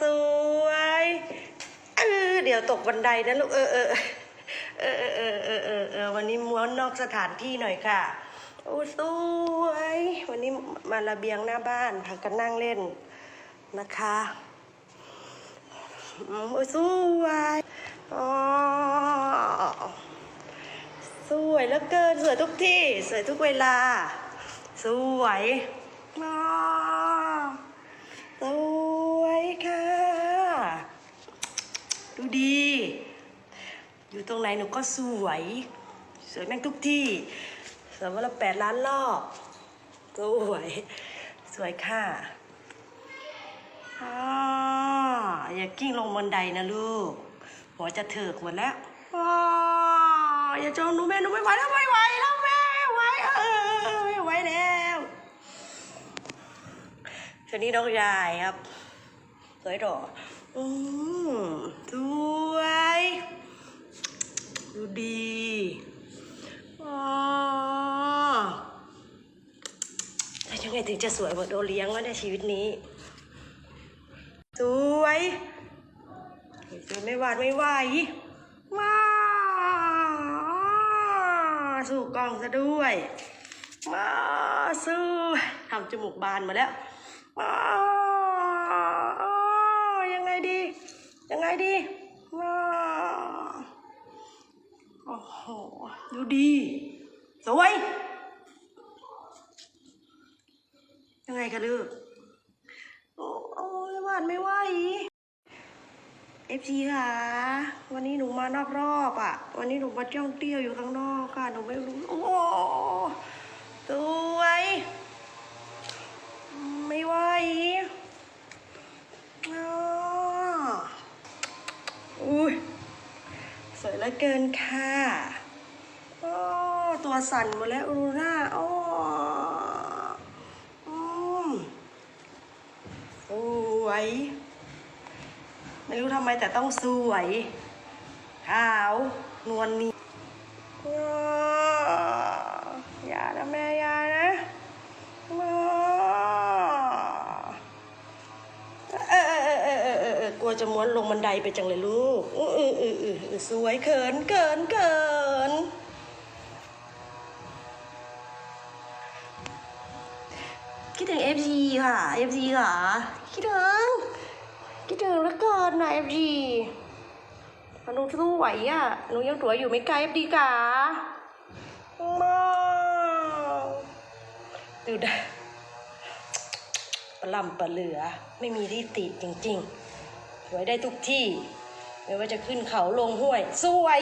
สวยเออเดี๋ยวตกบันไดนะลูกเออเออเออเออเออเออวันนี้ม้วนนอกสถานที่หน่อยค่ะโอ้สวยวันนี้มาระเบียงหน้าบ้านพักกันนั่งเล่นนะคะโอ้สวยอ๋อสวยเหลือเกินสวยทุกที่ สวยทุกเวลา สวยอ๋อสวย ค่ะ ดูดี อยู่ตรงไหนหนูก็สวย สวยแม่งทุกที่สวยวันละแปดล้านรอบสวย สวยค่ะอ่าอย่ากิ้งลงบันไดนะลูก หัวจะเถิกหมดแล้วอ่าอย่าจองหนูแม่หนูไม่ไหวแล้วไม่ไหวแล้วแม่ไม่ไหวเออไม่ไหวแล้วคืนนี้น้องยายครับ สวยดออืมสวย ดูดีอ๋อแล้วยังไงถึงจะสวยหมือนโดเลี้ยงวะในชีวิตนี้ สวยสวยไม่หวาดไม่ไหวมาสู่กล้องซะด้วยมาสู้ทำจมูกบานมาแล้วมา ดี ยังไงดีมาโอ้โห ดูดี สวย ยังไงคะลูกโอ้โอ้ยหวานไม่ไหวเอฟซีค่ะ วันนี้หนูมานอกรอบอะ วันนี้หนูมาเที่ยวเที่ยวอยู่ข้างนอกค่ะ หนูไม่รู้ โอ้โหสวย ไม่ไหวอ้ออุ้ย สวยเหลือเกินค่ะโอ้ตัวสั่นหมดแล้วดูหน้าอ้สวย ไม่รู้ทำไมแต่ต้องสวย ขาว นวลนีอ้ออย่านะแม่อย่านะอ้อเออเออเออเออเออเออกลั วจะม้วนลงบันไดไปจังเลยลูกอืออืออืออือสวยเขินเกินเกินคิดถึง FG ค่ะ FG ค่ะคิดถึงคิดถึงแล้วเกินนะ FG หนูสู้ไหวอะหนูยังตัวอยู่ไม่ไกล FG กะมาดูได้ปลำปลาเหลือ ไม่มีที่ติดจริง ๆ วยได้ทุกที่ ไม่ว่าจะขึ้นเขาลงห้วย สวย